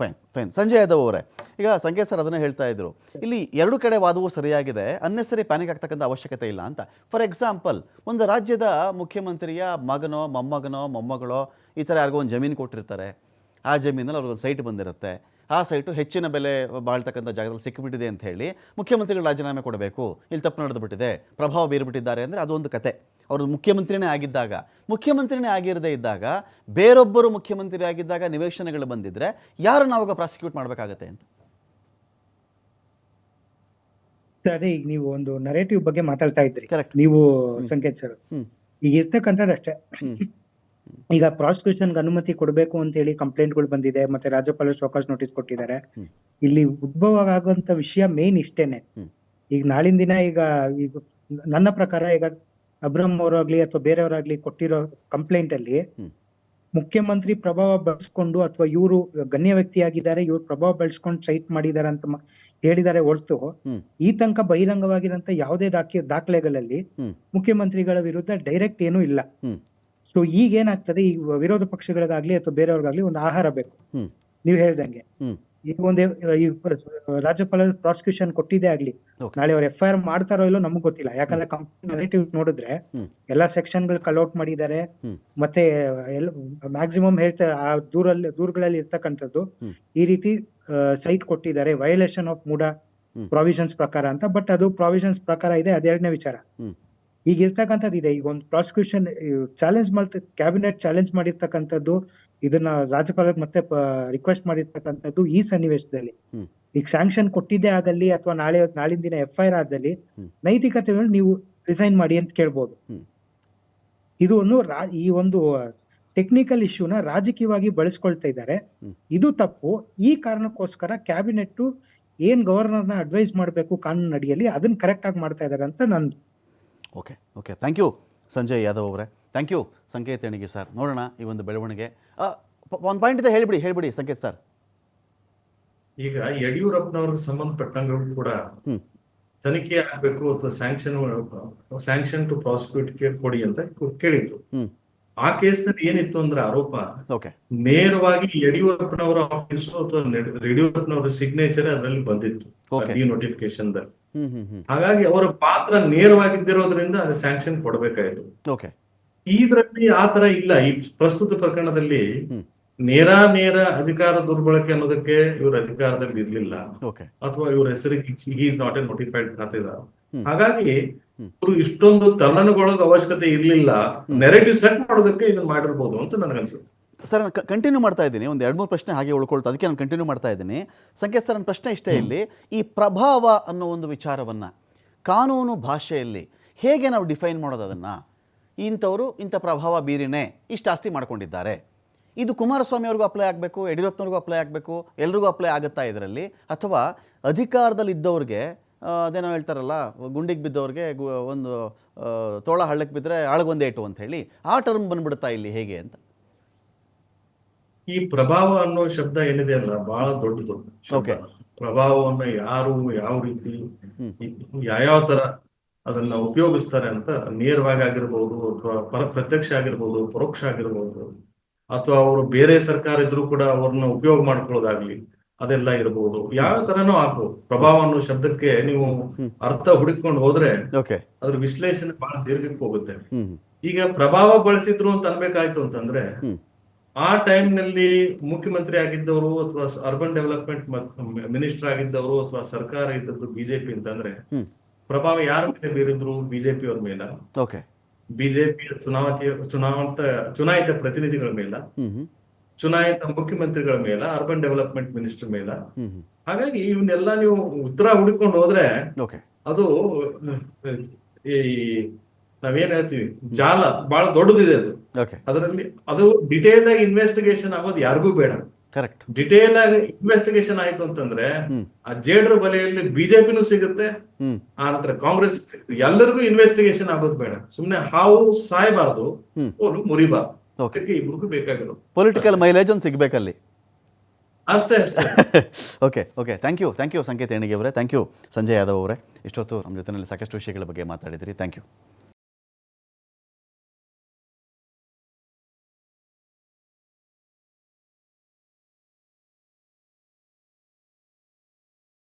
Fine fine Sanjay Yadav ಅವರೇ. ಈಗ ಸಂಕೇತ್ sir ಅದನ್ನೇ ಹೇಳ್ತಾ ಇದ್ರು. ಇಲ್ಲಿ ಎರಡು ಕಡೆ ವಾದವು ಸರಿಯಾಗಿದೆ. ಅನ್ನೆಸರಿ ಪ್ಯಾನಿಕ್ ಆಗ್ತಕ್ಕಂಥ ಅವಶ್ಯಕತೆ ಇಲ್ಲ ಅಂತ. ಫಾರ್ ಎಕ್ಸಾಂಪಲ್ ಒಂದು ರಾಜ್ಯದ ಮುಖ್ಯಮಂತ್ರಿಯ ಮಗನೋ, ಮೊಮ್ಮಗನೋ, ಮೊಮ್ಮಗಳೋ ಈ ಥರ ಯಾರಿಗೋ ಒಂದು ಜಮೀನು ಕೊಟ್ಟಿರ್ತಾರೆ. ಆ ಜಮೀನಲ್ಲಿ ಅವ್ರಿಗೊಂದು ಸೈಟ್ ಬಂದಿರುತ್ತೆ. ಆ ಸೈಟು ಹೆಚ್ಚಿನ ಬೆಲೆ ಬಾಳ್ತಕ್ಕಂಥ ಜಾಗದಲ್ಲಿ ಸಿಕ್ಕಿಬಿಟ್ಟಿದೆ ಅಂತ ಹೇಳಿ ಮುಖ್ಯಮಂತ್ರಿಗಳು ರಾಜೀನಾಮೆ ಕೊಡಬೇಕು. ಇಲ್ಲಿ ತಪ್ಪು ನಡೆದುಬಿಟ್ಟಿದೆ. ಪ್ರಭಾವ ಬೀರ್ಬಿಟ್ಟಿದ್ದಾರೆ ಅಂದರೆ ಅದೊಂದು ಕತೆ. ಅವರು ಮುಖ್ಯಮಂತ್ರಿನೇ ಆಗಿದ್ದಾಗ ಮುಖ್ಯಮಂತ್ರಿನೇ ಆಗಿರದೇ ಇದ್ದಾಗ ಬೇರೊಬ್ಬರು ಮುಖ್ಯಮಂತ್ರಿ ಆಗಿದ್ದಾಗ ನಿವೇಶನಗಳು ಬಂದಿದ್ದರೆ ಯಾರು ಅವಾಗ ಪ್ರಾಸಿಕ್ಯೂಟ್ ಮಾಡಬೇಕಾಗತ್ತೆ ಅಂತ? ಅದೇ ಈಗ ನೀವು ಒಂದು ನರೇಟಿವ್ ಬಗ್ಗೆ ಮಾತಾಡ್ತಾ ಇದ್ರಿ. ನೀವು ಸಂಕೇತ್ ಸರ್. ಈಗ ಇರ್ತಕ್ಕಂಥದ್ದಷ್ಟೇ ಅಷ್ಟೇ. ಈಗ ಪ್ರಾಸಿಕ್ಯೂಷನ್ ಅನುಮತಿ ಕೊಡಬೇಕು ಅಂತ ಹೇಳಿ ಕಂಪ್ಲೇಂಟ್ಗಳು ಬಂದಿದೆ ಮತ್ತೆ ರಾಜ್ಯಪಾಲ ಶೋಕಾಸ್ ನೋಟಿಸ್ ಕೊಟ್ಟಿದ್ದಾರೆ. ಇಲ್ಲಿ ಉದ್ಭವ ಆಗುವಂತ ವಿಷಯ ಮೇನ್ ಇಷ್ಟೇನೆ. ಈಗ ನಾಳಿನ ದಿನ ಈಗ ಈಗ ನನ್ನ ಪ್ರಕಾರ ಈಗ ಅಬ್ರಹಂ ಅವರಾಗ್ಲಿ ಅಥವಾ ಬೇರೆಯವರಾಗ್ಲಿ ಕೊಟ್ಟಿರೋ ಕಂಪ್ಲೇಂಟ್ ಅಲ್ಲಿ ಮುಖ್ಯಮಂತ್ರಿ ಪ್ರಭಾವ ಬಳಸ್ಕೊಂಡು ಅಥವಾ ಇವರು ಗಣ್ಯ ವ್ಯಕ್ತಿಯಾಗಿದ್ದಾರೆ ಇವ್ರು ಪ್ರಭಾವ ಬಳಸ್ಕೊಂಡು ಸೈಟ್ ಮಾಡಿದ್ದಾರೆ ಅಂತ ಹೇಳಿದ್ದಾರೆ ಹೊರತು. ಈ ತನಕ ಬಹಿರಂಗವಾಗಿರಂತ ಯಾವುದೇ ದಾಖಲೆ ದಾಖಲೆಗಳಲ್ಲಿ ಮುಖ್ಯಮಂತ್ರಿಗಳ ವಿರುದ್ಧ ಡೈರೆಕ್ಟ್ ಏನೂ ಇಲ್ಲ. ಸೊ ಈಗ ಏನಾಗ್ತದೆ ಈ ವಿರೋಧ ಪಕ್ಷಗಳಿಗಾಗ್ಲಿ ಅಥವಾ ಬೇರೆಯವ್ರಿಗಾಗ್ಲಿ ಒಂದು ಆಹಾರ ಬೇಕು. ನೀವು ಹೇಳ್ದಂಗೆ. ಈಗ ಒಂದೇ ಈಗ ರಾಜ್ಯಪಾಲ ಪ್ರಾಸಿಕ್ಯೂಷನ್ ಕೊಟ್ಟಿದೆ ಆಗ್ಲಿ ನಾಳೆ ಅವ್ರು ಎಫ್ ಐ ಆರ್ ಮಾಡ್ತಾರೋ ಇಲ್ಲೋ ನಮ್ಗ್ ಗೊತ್ತಿಲ್ಲ. ಯಾಕಂದ್ರೆ ಕಂಪ್ನಿ ನೋಡಿದ್ರೆ ಎಲ್ಲಾ ಸೆಕ್ಷನ್ಗಳು ಕಲ್ಔಟ್ ಮಾಡಿದ್ದಾರೆ. ಮತ್ತೆ ಮ್ಯಾಕ್ಸಿಮಮ್ ಹೇಳ್ತಾ ಆ ದೂರಲ್ಲಿ ದೂರಗಳಲ್ಲಿ ಇರ್ತಕ್ಕಂಥದ್ದು ಈ ರೀತಿ ಸೈಟ್ ಕೊಟ್ಟಿದ್ದಾರೆ. Violation of MUDA. ಪ್ರಾವಿಷನ್ಸ್ ಪ್ರಕಾರ ಅಂತ. ಬಟ್ ಅದು ಪ್ರಾವಿಷನ್ಸ್ ಪ್ರಕಾರ ಇದೆ ಅದೆರಡನೇ ವಿಚಾರ. ಈಗ ಇರ್ತಕ್ಕಂಥದ್ದು ಇದೆ ಈಗ ಒಂದು ಪ್ರಾಸಿಕ್ಯೂಷನ್ ಚಾಲೆಂಜ್ ಮಾಡ್ತ ಕ್ಯಾಬಿನೆಟ್ ಚಾಲೆಂಜ್ ಮಾಡಿರ್ತಕ್ಕಂಥದ್ದು ಇದನ್ನ ರಾಜ್ಯಪಾಲರ್ ಮತ್ತೆ ರಿಕ್ವೆಸ್ಟ್ ಮಾಡಿರ್ತಕ್ಕಂಥದ್ದು ಈ ಸನ್ನಿವೇಶದಲ್ಲಿ. ಈಗ ಸ್ಯಾಂಕ್ಷನ್ ಕೊಟ್ಟಿದ್ದೇ ಆಗಲಿ ಅಥವಾ ನಾಳೆ ನಾಳಿನ ದಿನ ಎಫ್ ಐ ಆರ್ ಆದಲ್ಲಿ ನೈತಿಕತೆ ಮೇಲೆ ನೀವು ರಿಸೈನ್ ಮಾಡಿ ಅಂತ ಕೇಳ್ಬೋದು. ಇದು ಒಂದು ಈ ಒಂದು ಟೆಕ್ನಿಕಲ್ ಇಶ್ಯೂನ ರಾಜಕೀಯವಾಗಿ ಬಳಸ್ಕೊಳ್ತಾ ಇದ್ದಾರೆ. ಇದು ತಪ್ಪು. ಈ ಕಾರಣಕ್ಕೋಸ್ಕರ ಕ್ಯಾಬಿನೆಟ್ ಏನ್ ಗವರ್ನರ್ನ ಅಡ್ವೈಸ್ ಮಾಡಬೇಕು ಕಾನೂನು ಅಡಿಯಲ್ಲಿ ಅದನ್ನ ಕರೆಕ್ಟ್ ಆಗಿ ಮಾಡ್ತಾ ಇದ್ದಾರೆ ಅಂತ ನಂದು. Okay okay thank you Sanjay Yadav ಅವರೇ. Thank you Sanket Enige sir ನೋಡೋಣ ಈ ಒಂದು ಬೆಳವಣಿಗೆ. ಒಂದು ಪಾಯಿಂಟ್ ಇದೆ ಹೇಳ್ಬಿಡಿ ಹೇಳ್ಬಿಡಿ ಸಂಕೇತ್ ಸರ್ ಈಗ ಯಡಿಯೂರಪ್ಪನವ್ರಿಗೆ ಸಂಬಂಧಪಟ್ಟಂಗೂ ಕೂಡ ತನಿಖೆ ಆಗ್ಬೇಕು ಅಥವಾ ಸ್ಯಾಂಕ್ಷನ್ ಸ್ಯಾಂಕ್ಷನ್ ಟು ಪ್ರಾಸಿಕ್ಯೂಟ್ ಕೊಡಿ ಅಂತ ಕೇಳಿದ್ರು. ಆ ಕೇಸ್ನಲ್ಲಿ ಏನಿತ್ತು ಅಂದ್ರೆ ಆರೋಪ ನೇರವಾಗಿ ಯಡಿಯೂರಪ್ಪನವರ ಆಫೀಸು ಅಥವಾ ಯಡಿಯೂರಪ್ಪನವರ ಸಿಗ್ನೇಚರ್ ಅದರಲ್ಲಿ ಬಂದಿತ್ತು. ಈ ನೋಟಿಫಿಕೇಶನ್ ಹಾಗಾಗಿ ಅವರ ಪಾತ್ರ ನೇರವಾಗಿದ್ದಿರೋದ್ರಿಂದ ಅದು ಸ್ಯಾಂಕ್ಷನ್ ಕೊಡಬೇಕಾಯಿತು. ಓಕೆ ಇದ್ರಲ್ಲಿ ಆ ತರ ಇಲ್ಲ. ಈ ಪ್ರಸ್ತುತ ಪ್ರಕರಣದಲ್ಲಿ. ನೇರ ನೇರ ಅಧಿಕಾರ ದುರ್ಬಳಕೆ ಅನ್ನೋದಕ್ಕೆ ಇವ್ರ ಅಧಿಕಾರದಲ್ಲಿ ಇರ್ಲಿಲ್ಲ. ಅಥವಾ ಇವ್ರ ಹೆಸರಿಗೆ ಈಸ್ ನಾಟ್ ಎ ನೋಟಿಫೈಡ್ ಖಾತೆದಾರ. ಹಾಗಾಗಿ ಇವರು ಇಷ್ಟೊಂದು ತಲ್ಲಣಗೊಳ್ಳೋದು ಅವಶ್ಯಕತೆ ಇರ್ಲಿಲ್ಲ. ನೆರೆಟಿವ್ ಸೆಟ್ ಮಾಡೋದಕ್ಕೆ ಇದನ್ನ ಮಾಡಿರ್ಬೋದು ಅಂತ ನನಗನ್ಸುತ್ತೆ. ಸರ್ ನಾನು ಕಂಟಿನ್ಯೂ ಮಾಡ್ತಾ ಇದ್ದೀನಿ. ಒಂದು ಎರಡು ಮೂರು ಪ್ರಶ್ನೆ ಹಾಗೆ ಉಳ್ಕೊಳ್ತಾ ಅದಕ್ಕೆ ನಾನು ಕಂಟಿನ್ಯೂ ಮಾಡ್ತಾ ಇದ್ದೀನಿ. ಸಂಕೇತ್ ಸರ್ ನನ್ನ ಪ್ರಶ್ನೆ ಇಷ್ಟೇ ಇಲ್ಲಿ. ಈ ಪ್ರಭಾವ ಅನ್ನೋ ಒಂದು ವಿಚಾರವನ್ನು ಕಾನೂನು ಭಾಷೆಯಲ್ಲಿ ಹೇಗೆ ನಾವು ಡಿಫೈನ್ ಮಾಡೋದು ಅದನ್ನು ಇಂಥವರು ಇಂಥ ಪ್ರಭಾವ ಬೀರಿನೇ ಇಷ್ಟು ಆಸ್ತಿ ಮಾಡ್ಕೊಂಡಿದ್ದಾರೆ. ಇದು ಕುಮಾರಸ್ವಾಮಿ ಅವ್ರಿಗೂ ಅಪ್ಲೈ ಆಗಬೇಕು ಯಡಿಯೂರಪ್ಪನವ್ರಿಗೂ ಅಪ್ಲೈ ಆಗಬೇಕು ಎಲ್ರಿಗೂ ಅಪ್ಲೈ ಆಗುತ್ತಾ ಇದರಲ್ಲಿ? ಅಥವಾ ಅಧಿಕಾರದಲ್ಲಿ ಇದ್ದವ್ರಿಗೆ ಅದೇನೋ ಹೇಳ್ತಾರಲ್ಲ ಗುಂಡಿಗೆ ಬಿದ್ದವ್ರಿಗೆ ಗು- ಒಂದು ತೋಳ ಹಳ್ಳಕ್ಕೆ ಬಿದ್ದರೆ ಆಳಗೊಂದೇಟು ಅಂತ ಹೇಳಿ ಆ ಟರ್ಮ್ ಬಂದ್ಬಿಡುತ್ತಾ ಇಲ್ಲಿ ಹೇಗೆ ಅಂತ? ಈ ಪ್ರಭಾವ ಅನ್ನೋ ಶಬ್ದ ಏನಿದೆ ಅಲ್ಲ ಬಹಳ ದೊಡ್ಡದು. ಪ್ರಭಾವವನ್ನು ಯಾರು ಯಾವ ರೀತಿ. ಯಾವ್ಯಾವ ತರ ಅದನ್ನ ಉಪಯೋಗಿಸ್ತಾರೆ ಅಂತ ನೇರವಾಗಿ ಆಗಿರ್ಬೋದು ಅಥವಾ ಪರ ಪ್ರತ್ಯಕ್ಷ ಆಗಿರ್ಬೋದು ಪರೋಕ್ಷ ಆಗಿರ್ಬೋದು ಅಥವಾ ಅವರು ಬೇರೆ ಸರ್ಕಾರ ಇದ್ರೂ ಕೂಡ ಅವ್ರನ್ನ ಉಪಯೋಗ ಮಾಡ್ಕೊಳ್ಳೋದಾಗ್ಲಿ ಅದೆಲ್ಲ ಇರಬಹುದು ಯಾವ ತರನೂ ಆಗ್ಬೋದು. ಪ್ರಭಾವ ಅನ್ನೋ ಶಬ್ದಕ್ಕೆ ನೀವು ಅರ್ಥ ಹುಡುಕೊಂಡು ಹೋದ್ರೆ ಅದ್ರ ವಿಶ್ಲೇಷಣೆ ಬಹಳ ದೀರ್ಘಕ್ಕೆ ಹೋಗುತ್ತೆ. ಈಗ ಪ್ರಭಾವ ಬಳಸಿದ್ರು ಅಂತ ಅನ್ಬೇಕಾಯ್ತು ಅಂತಂದ್ರೆ ಆ ಟೈಮ್ನಲ್ಲಿ ಮುಖ್ಯಮಂತ್ರಿ ಆಗಿದ್ದವರು ಅಥವಾ ಅರ್ಬನ್ ಡೆವಲಪ್ಮೆಂಟ್ ಮಿನಿಸ್ಟರ್ ಆಗಿದ್ದವರು ಅಥವಾ ಸರ್ಕಾರ ಇದ್ದದ್ದು ಬಿಜೆಪಿ ಅಂತಂದ್ರೆ. ಪ್ರಭಾವ ಯಾರ ಮೇಲೆ ಬೀರಿದ್ರು? ಬಿಜೆಪಿ ಅವ್ರ ಮೇಲ. ಓಕೆ. ಬಿಜೆಪಿ ಚುನಾವಣೆಯ ಚುನಾವಂತ ಚುನಾಯಿತ ಪ್ರತಿನಿಧಿಗಳ ಮೇಲ. ಚುನಾಯಿತ ಮುಖ್ಯಮಂತ್ರಿಗಳ ಮೇಲ ಅರ್ಬನ್ ಡೆವಲಪ್ಮೆಂಟ್ ಮಿನಿಸ್ಟರ್ ಮೇಲ. ಹಾಗಾಗಿ ಇವನ್ನೆಲ್ಲ ನೀವು ಉತ್ತರ ಹುಡುಕೊಂಡು ಹೋದ್ರೆ ಅದು ಈ ನಾವೇನ್ ಹೇಳ್ತೀವಿ? ಜಾಲ ಬಹಳ ದೊಡ್ಡದಿದೆ ಅದು. ಓಕೆ. ಅದರಲ್ಲಿ ಅದು ಡಿಟೇಲ್ ಆಗಿ ಇನ್ವೆಸ್ಟಿಗೇಷನ್ ಆಗೋದು ಯಾರಿಗೂ ಬೇಡ. ಕರೆಕ್ಟ್ ಡಿಟೇಲ್ ಆಗಿ ಇನ್ವೆಸ್ಟಿಗೇಷನ್ ಆಯ್ತು ಅಂತಂದ್ರೆ. ಆ ಜೇಡ್ರ ಬಲೆಯಲ್ಲಿ ಬಿಜೆಪಿನೂ ಸಿಗುತ್ತೆ ಆ ನಂತರ ಕಾಂಗ್ರೆಸ್ ಸಿಗುತ್ತೆ. ಎಲ್ಲರಿಗೂ ಇನ್ವೆಸ್ಟಿಗೇಷನ್ ಆಗೋದು ಬೇಡ. ಸುಮ್ನೆ ಹಾವು ಸಾಯಬಾರದು ಅವರು ಮುರಿಬಾರ್ದು. ಇಬ್ರಿಗೂ ಬೇಕಾಗಿರೋದು. ಪೊಲಿಟಿಕಲ್ ಮೈಲೇಜ್ ಒಂದು ಸಿಗಬೇಕಲ್ಲಿ. ಅಷ್ಟೇ okay okay thank you thank you Sanket Enige ಅವರೇ ಥ್ಯಾಂಕ್ ಯು ಸಂಜಯ್ ಯಾದವ್ ಅವರೇ. ಇಷ್ಟೊತ್ತು ನಮ್ಮ ಜೊತೆಯಲ್ಲಿ ಸಾಕಷ್ಟು ವಿಷಯಗಳ ಬಗ್ಗೆ ಮಾತಾಡಿದ್ರಿ. Thank you